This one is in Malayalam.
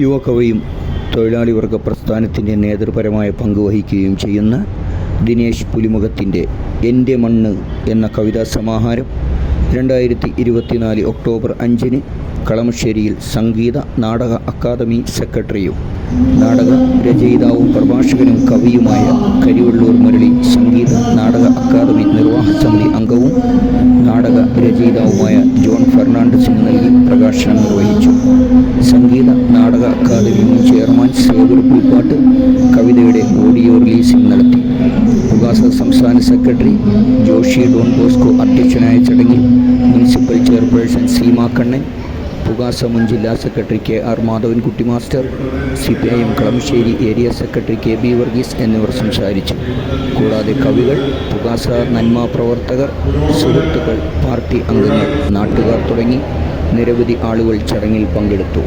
യുവകവിയും തൊഴിലാളി വർഗ പ്രസ്ഥാനത്തിന്റെ നേതൃപരമായ പങ്ക് വഹിക്കുകയും ചെയ്യുന്ന ദിനേശ് പുലിമുഖത്തിന്റെ എന്റെ മണ്ണ് എന്ന കവിതാ സമാഹാരം രണ്ടായിരത്തി ഇരുപത്തിനാല് ഒക്ടോബർ അഞ്ചിന് കളമശ്ശേരിയിൽ സംഗീത നാടക അക്കാദമി സെക്രട്ടറിയും നാടക രചയിതാവും പ്രഭാഷകനും കവിയുമായ കരിവള്ളൂർ മുരളി സംഗീത നാടക അക്കാദമി നിർവാഹ സമിതി അംഗവും നാടക രചയിതാവുമായ ജോൺ ഫെർണാണ്ടസിന് നൽകി പ്രകാശനം നിർവഹിച്ചു. സംഗീത നാടക അക്കാദമി മുൻ ചെയർമാൻ സേവർ പുൽപ്പാട്ട് കവിതയുടെ ഓഡിയോ റിലീസിംഗ് നടത്തി. ഉഗാസ സംസ്ഥാന സെക്രട്ടറി ജോഷി ഡോൺ ബോസ്കോ അധ്യക്ഷനായ ചടങ്ങിൽ മുനിസിപ്പൽ ചെയർപേഴ്സൺ സീമ കണ്ണൻ പുകാസ മുൻ ജില്ലാ secretary K R Madhavankutty master C P I M Kalamassery area secretary K B Varghese എന്നിവർ സംസാരിച്ചു. കൂടാതെ കവികൾ പുകാസ നന്മ പ്രവർത്തകർ സുഹൃത്തുക്കൾ പാർട്ടി അംഗങ്ങൾ നാട്ടുകാർ തുടങ്ങി നിരവധി ആളുകൾ ചടങ്ങിൽ പങ്കെടുത്തു.